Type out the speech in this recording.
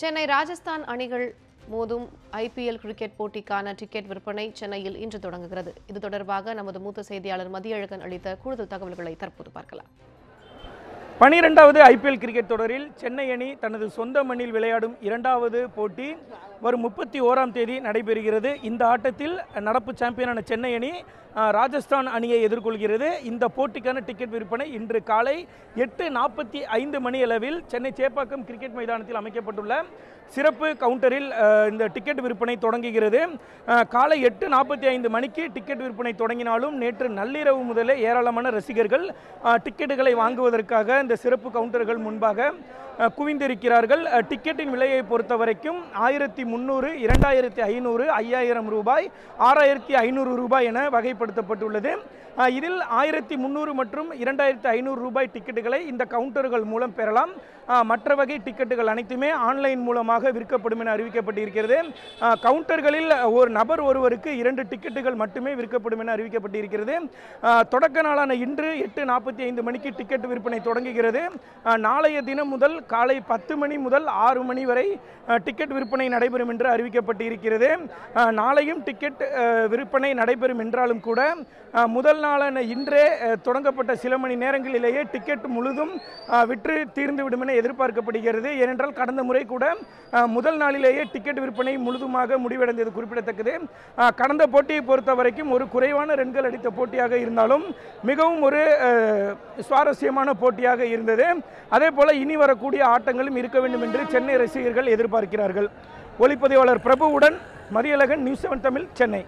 சென்னை ராஜஸ்தான் அணிகள் மோதும் IPL cricket போட்டிக்கான டிக்கெட் விற்பனை சென்னையில் இன்று தொடங்குகிறது. இது தொடர்பாக நமது மூத்த செய்தியாளர் மதியழகன் அளித்த கூடுதல் தகவல்களை தற்போது பார்க்கலாம். பனிரெண்டாவது ஐபிஎல் கிரிக்கெட் தொடரில் சென்னை அணி தனது சொந்த மண்ணில் விளையாடும் இரண்டாவது போட்டி வரும் முப்பத்தி ஓராம் தேதி நடைபெறுகிறது. இந்த ஆட்டத்தில் நடப்பு சாம்பியனான சென்னை அணி ராஜஸ்தான் அணியை எதிர்கொள்கிறது. இந்த போட்டிக்கான டிக்கெட் விற்பனை இன்று காலை எட்டு நாற்பத்தி ஐந்து மணி அளவில் சென்னை சேப்பாக்கம் கிரிக்கெட் மைதானத்தில் அமைக்கப்பட்டுள்ள சிறப்பு கவுண்டரில் இந்த டிக்கெட் விற்பனை தொடங்குகிறது. காலை எட்டு நாற்பத்தி ஐந்து மணிக்கு டிக்கெட் விற்பனை தொடங்கினாலும் நேற்று நள்ளிரவு முதலே ஏராளமான ரசிகர்கள் டிக்கெட்டுகளை வாங்குவதற்காக இந்த சிறப்பு கவுண்டர்கள் முன்பாக குவிந்திருக்கிறார்கள். டிக்கெட்டின் விலையை பொறுத்த வரைக்கும் ஆயிரத்தி முந்நூறு இரண்டாயிரத்தி ஐநூறு ஐயாயிரம் ரூபாய் ஆறாயிரத்தி ஐநூறு ரூபாய் என வகைப்படுத்தப்பட்டுள்ளது. இதில் ஆயிரத்தி முந்நூறு மற்றும் இரண்டாயிரத்தி ஐநூறு ரூபாய் டிக்கெட்டுகளை இந்த கவுண்டர்கள் மூலம் பெறலாம். மற்ற வகை டிக்கெட்டுகள் அனைத்துமே ஆன்லைன் மூலமாக விற்கப்படும் என அறிவிக்கப்பட்டிருக்கிறது. கவுண்டர்களில் ஒரு நபர் ஒருவருக்கு இரண்டு டிக்கெட்டுகள் மட்டுமே விற்கப்படும் என அறிவிக்கப்பட்டிருக்கிறது. தொடக்க நாளான இன்று எட்டு நாற்பத்தி ஐந்து மணிக்கு டிக்கெட் விற்பனை தொடங்குகிறது. நாளைய தினம் முதல் காலை பத்து மணி முதல் ஆறு மணி வரை டிக்கெட் விற்பனை நடைபெறும் என்று அறிவிக்கப்பட்டு இருக்கிறது நாளையும் டிக்கெட் விற்பனை நடைபெறும் என்றாலும் கூட முதல் நாளான இன்றே தொடங்கப்பட்ட சில மணி நேரங்களிலேயே டிக்கெட் முழுதும் விற்று தீர்ந்துவிடும் என எதிர்பார்க்கப்படுகிறது. ஏனென்றால் கடந்த முறை கூட முதல் நாளிலேயே டிக்கெட் விற்பனை முழுதுமாக முடிவடைந்தது குறிப்பிடத்தக்கது. கடந்த போட்டியை பொறுத்த வரைக்கும் ஒரு குறைவான ரன்கள் அடித்த போட்டியாக இருந்தாலும் மிகவும் ஒரு சுவாரஸ்யமான போட்டியாக இருந்தது. அதே போல் இனி வரக்கூடிய ஆட்டங்களும் இருக்க வேண்டும் என்று சென்னை ரசிகர்கள் எதிர்பார்க்கிறார்கள். ஒளிப்பதிவாளர் பிரபுவுடன் மரியழகன் நியூஸ் செவன் தமிழ் சென்னை.